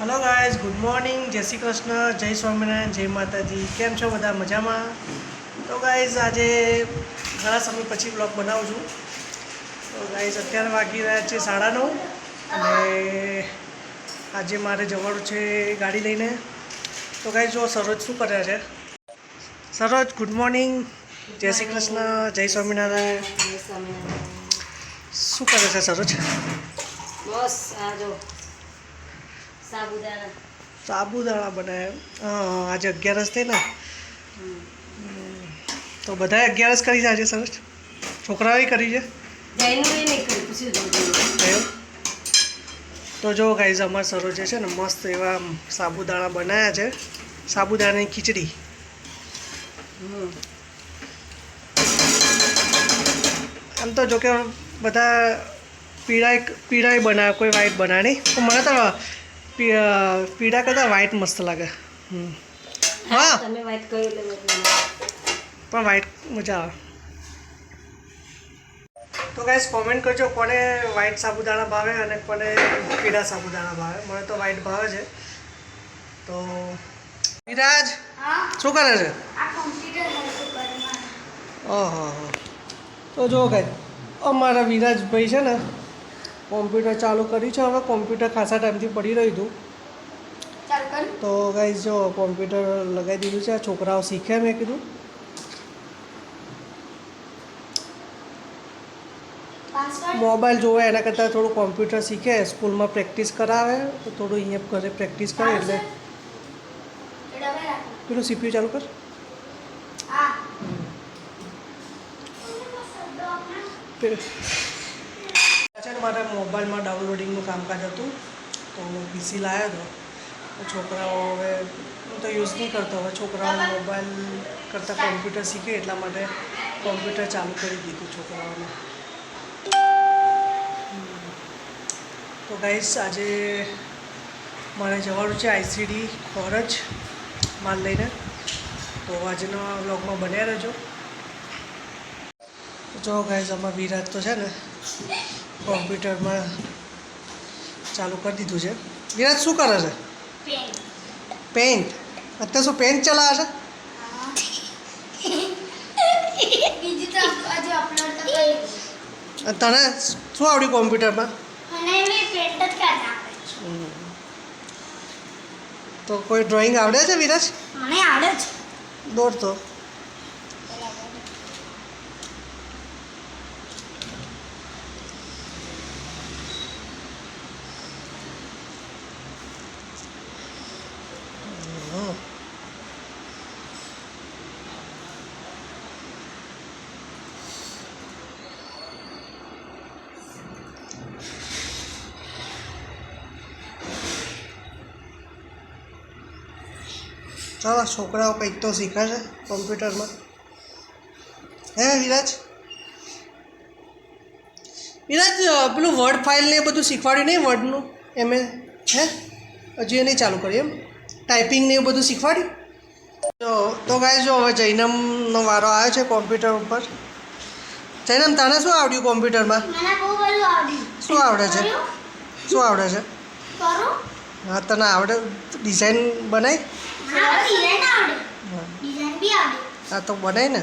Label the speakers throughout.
Speaker 1: Hello guys good morning જય શ્રી કૃષ્ણ જય સ્વામિનારાયણ જય માતાજી. કેમ છો બધા? મજામાં? તો ગાઈઝ આજે ઘણા સમય પછી બ્લોગ બનાવું છું. તો ગાઈઝ અત્યારે વાગી રહ્યા છે સાડા નવ અને આજે મારે જવાનું છે ગાડી લઈને. તો ગાઈઝ જો સરોજ શું કર્યા છે? સરોજ ગુડ મોર્નિંગ જય શ્રી કૃષ્ણ જય સ્વામિનારાયણ. શું કરે છે સરોજ?
Speaker 2: બસ આ જો. સાબુદાણા.
Speaker 1: સાબુદાણા બનાવ્યા હા આજે અગિયારસ થઈ ને. તો બધાએ અગિયારસ કરી છે આજે સરસ? છોકરાઓએ કરી છે? તો જો ગાઈઝ અમાર સરોજે છે ને મસ્ત એવા સાબુદાણા બનાવ્યા છે. સાબુદાણાની ખીચડી. આમ તો જોકે બધા પીળાય પીળાય બનાવે કોઈ વાઈટ બનાવે નહીં. મને તો પીળા કરતાં વ્હાઈટ મસ્ત લાગે. હમ. હા
Speaker 2: તમે વ્હાઈટ એટલે
Speaker 1: પણ વ્હાઈટ મજા આવે. તો ગાઈસ કોમેન્ટ કરજો કોને વ્હાઈટ સાબુદાણા ભાવે અને કોને પીળા સાબુદાણા ભાવે. મને તો વ્હાઈટ ભાવે છે. તો વિરાજ શું કરે છે? ઓહો તો જો ગાઈ અમારા વિરાજભાઈ છે ને કોમ્પ્યુટર ચાલુ કર્યું છે હવે કોમ્પ્યુટર ખાસા ટાઈમથી પડી રહ્યું હતું. તો ગાઈઝ જો કોમ્પ્યુટર લગાવી દીધું છે આ છોકરાઓ શીખે મેં કીધું. મોબાઈલ જોવે એના કરતાં થોડું કોમ્પ્યુટર શીખે સ્કૂલમાં પ્રેક્ટિસ કરાવે તો થોડું અહીંયા ઘરે પ્રેક્ટિસ કરે એટલે પેલું સીપીયુ ચાલુ કર. પે- મારે મોબાઈલમાં ડાઉનલોડિંગનું કામકાજ હતું, તો પીસી લાવ્યો હતો છોકરાઓ હવે, હું તો યુઝ નહીં કરતો, હવે છોકરાઓ મોબાઈલ કરતાં કોમ્પ્યુટર શીખે એટલા માટે કોમ્પ્યુટર ચાલુ કરી દીધું છોકરાઓને. તો ગાઈસ આજે મારે જવાનું છે આઈસીડી ખોરજ માલ લઈને. તો આજના વ્લોગમાં બન્યા રહેજો. જો ગાઈઝ આમાં વિરાટ તો છે ને કોમ્પ્યુટરમાં ચાલુ કરી દીધું છે. વિરાજ શું કરે છે? પેન્ટ અત્યારે શું પેન્ટ ચલાવે છે? તને શું આવડ્યું કોમ્પ્યુટરમાં? તો કોઈ ડ્રોઈંગ આવડે છે વિરાજ
Speaker 3: મને આવડે છે
Speaker 1: દોર ચાલો છોકરાઓ કંઈક તો શીખે છે કોમ્પ્યુટરમાં. હે વિરાજ? વિરાજ પેલું વર્ડ ફાઇલ ને એ બધું શીખવાડ્યું નહીં વર્ડનું એમ હે? હજી એ નહીં ચાલુ કર્યું એમ? ટાઈપિંગ ને એવું બધું શીખવાડ્યું? તો તો ગાય જો હવે જૈનમનો વારો આવ્યો છે કોમ્પ્યુટર ઉપર. જૈનમ તને શું આવડ્યું કોમ્પ્યુટરમાં? શું આવડે છે? શું આવડે છે? હા તને આવડે ડિઝાઇન બનાવી
Speaker 3: હા
Speaker 1: તો બને ને.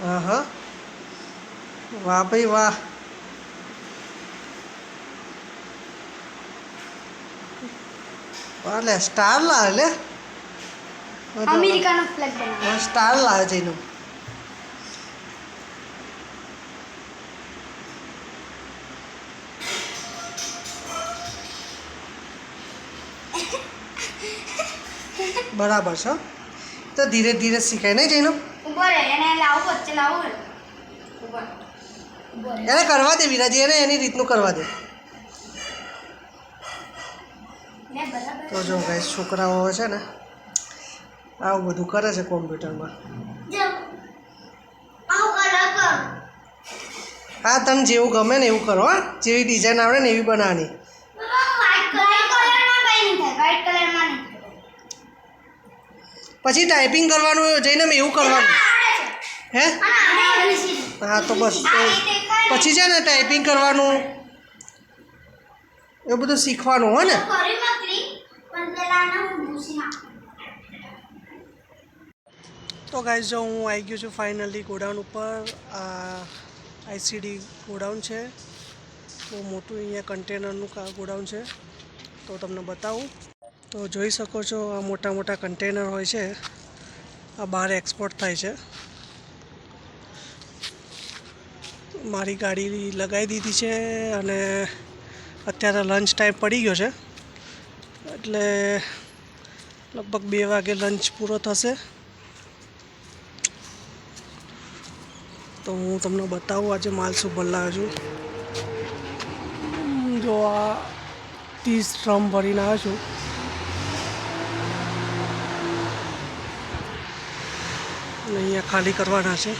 Speaker 1: હા હા વાહ ભાઈ વાહ. વાહ સ્ટાર લાવે લે.
Speaker 3: અમેરિકાનો ફ્લેગ બનાવે.
Speaker 1: સ્ટાર લાવે છે એનું. બરાબર છે. તો ધીરે ધીરે શીખાય નહીં જઈનું
Speaker 3: ઊભો રહે એને લાવો વચ્ચે લાવો
Speaker 1: કરવા દે વિરાજી એને એની રીતનું કરવા દે. તો જો ગાઈસ છોકરાઓ છે ને આવું બધું કરે છે કોમ્પ્યુટરમાં. હા તમે જેવું ગમે ને એવું કરો હા. જેવી ડિઝાઇન આવડે ને એવી બનાવવાની
Speaker 3: વ્હાઈટ કલરમાં કઈ નહીં થાય વ્હાઈટ કલરમાં નહીં
Speaker 1: પછી ટાઈપિંગ કરવાનું, જઈને એવું કરવાનું. હે? હા, તો બસ. પછી છે ને ટાઈપિંગ કરવાનું. એ બધું શીખવાનું હોય ને? તો ગાઈઝ જો હું આવી ગયો છું ફાઇનલી ગોડાઉન ઉપર. આ આઈસીડી ગોડાઉન છે. તો મોટું અહીંયા કન્ટેનરનું ગોડાઉન છે. તો તમને બતાવું. તો જોઈ શકો છો આ મોટા મોટા કન્ટેનર હોય છે. આ બહાર એક્સપોર્ટ થાય છે. મારી ગાડી લગાવી દીધી છે અને અત્યારે લંચ ટાઈમ પડી ગયો છે. એટલે લગભગ બે વાગે લંચ પૂરો થશે. તો હું તમને બતાવું આજે માલ શું ભરલાવ્યો છું. જો આ ત્રીસ ડ્રમ ભરીને આવ્યો છું. અને અહીંયા ખાલી કરવાના છે.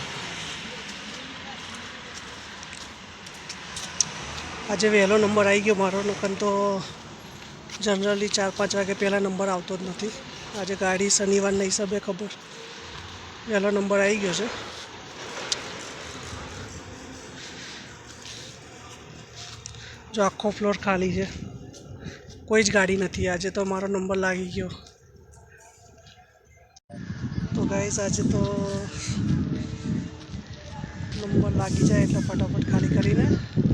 Speaker 1: આજે વહેલો નંબર આવી ગયો મારો નકન તો જનરલી ચાર પાંચ વાગે પહેલાં નંબર આવતો જ નથી. આજે ગાડી શનિવારના હિસાબે ખબર. વહેલો નંબર આવી ગયો છે. જો આખો ફ્લોર ખાલી છે. કોઈ જ ગાડી નથી. આજે તો મારો નંબર લાગી ગયો. તો ગાઈસ આજે તો નંબર લાગી જાય એટલે ફટાફટ ખાલી કરીને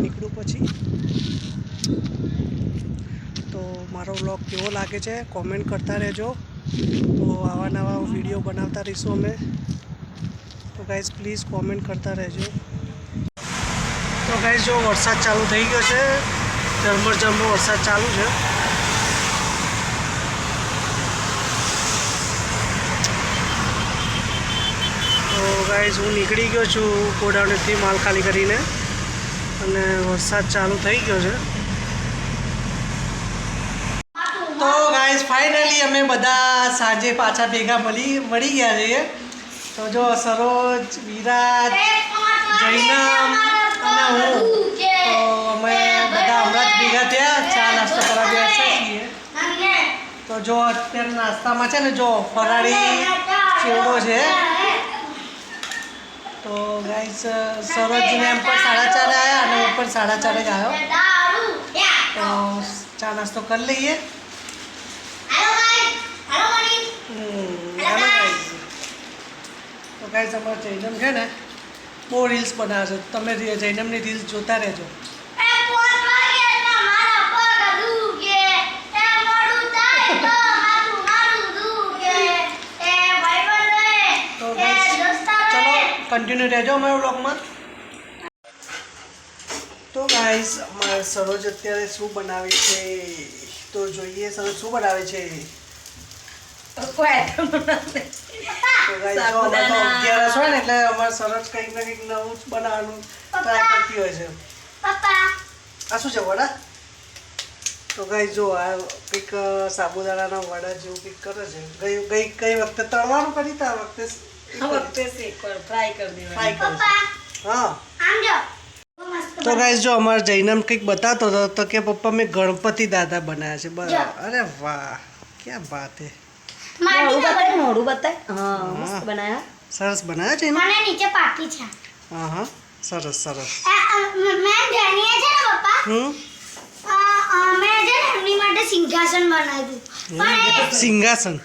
Speaker 1: નીકળું પછી. તો મારો વ્લોગ કેવો લાગે છે કોમેન્ટ કરતા રહેજો. તો આવા નવા વીડિયો બનાવતા રહીશું અમે. તો ગાઈઝ પ્લીઝ કોમેન્ટ કરતા રહેજો. તો ગાઈઝ જો વરસાદ ચાલુ થઈ ગયો છે ઝરમર ઝરમર વરસાદ ચાલુ છે. તો ગાઈસ હું નીકળી ગયો છું ગોડાઉનથી માલ ખાલી કરીને અને વરસાદ ચાલુ થઈ ગયો છે. તો ગાઈઝ ફાઇનલી અમે બધા સાંજે પાછા ભેગા મળી મળી ગયા છીએ. તો જો સરોજ વિરાજ જૈનમ અને હું તો અમે બધા હમણાં જ ભેગા થયા ચા નાસ્તો કરવા બેઠા છીએ. તો જો અત્યારે નાસ્તામાં છે ને જો ફરાળી ચેવડો છે. તો ગાઈસ સરોજને એમ પણ સાડા ચારે આવ્યા અને હું પણ સાડા ચારે જ આવ્યો તો ચા નાસ્તો કરી લઈએ. તો ગાઈસ અમારો જૈનમ છે ને બહુ રીલ્સ બનાવે છે. તમે જૈનમની રીલ્સ જોતા રહેજો. કન્ટિન્યુ રહેજો અમારા બ્લોગમાં તો ગાઈઝ અમારે સરોજ અત્યારે શું બનાવે છે તો જોઈએ સરોજ શું બનાવે છે? તો. અગિયારસ હોય ને એટલે અમારે સરોજ કંઈક ને કંઈક નવું બનાવવાનું ટ્રાય કરતી હોય છે. આ શું છે વડા? તો ગાઈસ જો આ કંઈક સાબુદાણાના વડા જેવું કંઈક કરે છે. ગઈ ગઈ કઈ વખતે તળવાનું કરી આ વખતે છે તો ગાઈસ જો અમારે જૈનમ કંઈક બતાતો હતો તો કે પપ્પા મેં ગણપતિ દાદા બનાવ્યા છે. બરાબર. અરે વાહ ક્યાં વાત હે? સરસ બનાવ્યા છે
Speaker 3: મને નીચે પાકી છે.
Speaker 1: હા હા. સરસ સરસ.
Speaker 3: મેં જાણીએ છે ને પપ્પા
Speaker 1: હમ?
Speaker 3: આ, આ, મેં છે ને એમની માટે સિંહાસન બનાવ્યું.
Speaker 1: સિંહાસન?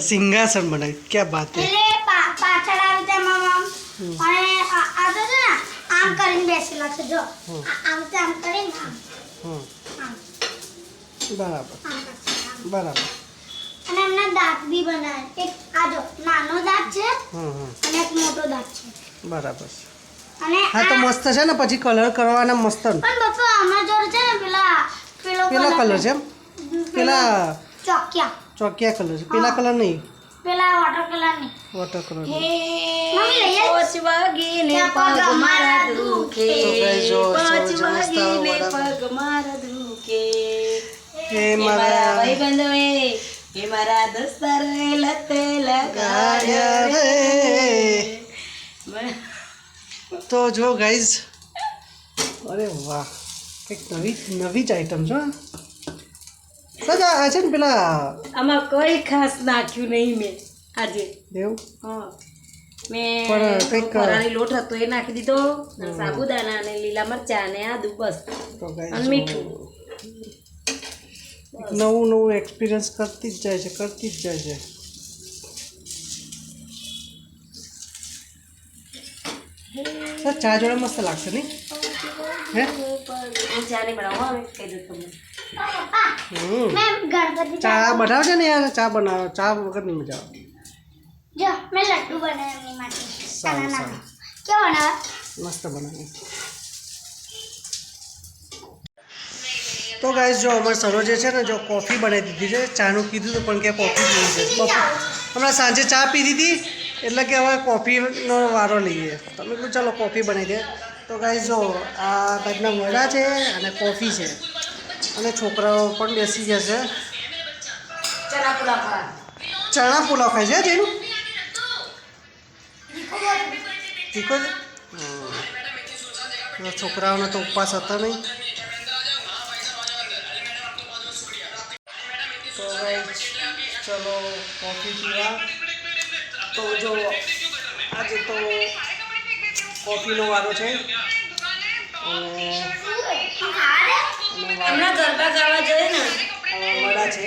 Speaker 1: સિંહાસન. બનાવ્યું. ક્યાં વાત
Speaker 3: પા- પાછળ આવી તેમાં આમ અને આ તો છે ને આમ કરીને બેસેલા છે જો. આમ તે આમ કરીને
Speaker 1: હમ. બરાબર. બરાબર.
Speaker 3: અને એમના દાંત બી બનાવે. એક આ જો નાનો દાંત છે અને એક મોટો દાંત છે.
Speaker 1: બરાબર. છે
Speaker 3: અને
Speaker 1: હા તો મસ્ત છે ને પછી કલર કરવાના મસ્ત.
Speaker 3: પણ પપ્પા આમાં જોડે છે ને પેલા પેલો
Speaker 1: પેલા કલર છે એમ? પેલા
Speaker 3: ચોકિયા.
Speaker 1: ચોકિયા કલર છે. પેલા કલર નહીં.
Speaker 3: પેલા વોટર કલરની આવ.
Speaker 2: પાંચ વાગીને પગ મારા દુખે.
Speaker 1: તો જો
Speaker 2: પાંચ વાગીને પગ મારા દુખે.
Speaker 1: હે
Speaker 2: મારા હે મારા દોસ્તારોએ લતે લગાડ્યા
Speaker 1: રે. તો જો ગાઈઝ અરે વાહ કંઈક નવી નવી જ આઈટમ છો સજા આ છે ને પેલા
Speaker 2: આમાં કોઈ ખાસ નાખ્યું નહીં મેં. આજે
Speaker 1: એવું
Speaker 2: હા. મેં
Speaker 1: કંઈક-
Speaker 2: ફરાળી લોટ હતો એ નાખી દીધો. સાબુદાણા અને લીલા મરચા અને આદુ બસ. અને મીઠું.
Speaker 1: નવું નવું એક્સપિરિયન્સ કરતી જ જાય છે કરતી જ જાય છે. સર ચા જોડે મસ્ત લાગશે નહીં? હે?
Speaker 2: ચા નહીં બનાવું કહી દઉં તમને.
Speaker 1: હમ. ચા બનાવજે ને યાર ચા બનાવો. ચા વગર નહીં મજા આવે.
Speaker 3: જો મેં લડ્ડુ બનાવ્યા એમની માટે.
Speaker 1: સારું, સારું.
Speaker 3: કેવો બનાવે
Speaker 1: મસ્ત બનાવે તો ગાઈસ જો અમારે સરોજે છે ને જો કોફી બનાવી દીધી છે ચાનું કીધું હતું પણ કે કોફી પીવી છે. હમણાં સાંજે ચા પી દીધી એટલે કે હવે કોફીનો વારો લઈએ. તમે કહું ચાલો કોફી બનાવી દે. તો ગાઈસ જો આ ટાઈપના વડા છે અને કોફી છે. અને છોકરાઓ પણ બેસી જશે
Speaker 2: ચણા પુલાવ
Speaker 1: ચણા પુલાવ ખાય છે જેનું? તીખો છે? છોકરાઓને તો ઉપવાસ હતા નહીં. તો ચલો કોફી પીવા. તો જો આજે તો કોફીનો વારો છે.
Speaker 2: હમણાં ગરબા ગાવા જોઈએ ને.
Speaker 1: વડા છે.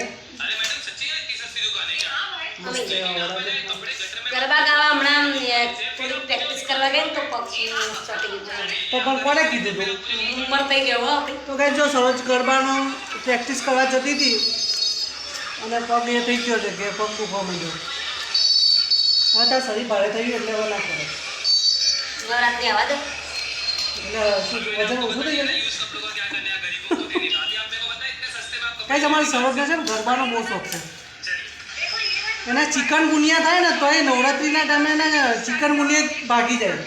Speaker 2: ગરબા ગાવા હમણાં ને તો ચોટી
Speaker 1: પણ કોને કીધું તું?
Speaker 2: ઉંમર થઈ ગયો હો
Speaker 1: તો કઈ જો સરોજ ગરબાનો પ્રેક્ટિસ કરવા જતી હતી અને પગ એ થઈ ગયો છે કે પગ દુખવા માંડ્યો હા તાર શરીર ભારે થઈ ગયું એટલે હવે ના કરે.
Speaker 2: નવરાત્રી આવવા દો.
Speaker 1: એટલે શું વજન ઓછું થઈ ગયું? કઈ તમારી સરોજને છે ને ગરબાનો બહુ શોખ છે. એને ચિકન ગુનિયા થાય ને તો એ નવરાત્રિના ટાઈમે એને ચિકન ગુનિયા ભાગી જાય.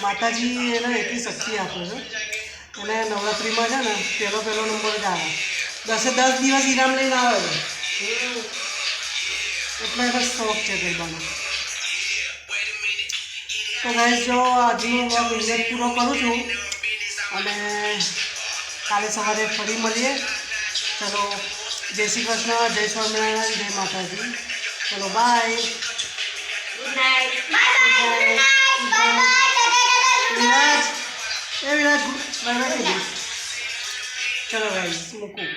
Speaker 1: માતાજી એને એટલી શક્તિ આપે છે. અને નવરાત્રિમાં છે ને પહેલો પહેલો નંબર જ આવે. દસે દસ દિવસ ઇનામ લઈને આવે છે. એટલે એનો શોખ છે ગરબાનો. તો ગાઈસ જો આજે હું બિઝનેસ પૂરો કરું છું અને કાલે સવારે ફરી મળીએ. ચલો. જય શ્રી કૃષ્ણ જય સ્વામિનારાયણ જય માતાજી ચલો
Speaker 3: બાય
Speaker 1: વિરાજ એ વિરાજ બાય બાય ચલો ગાઈસ મૂકું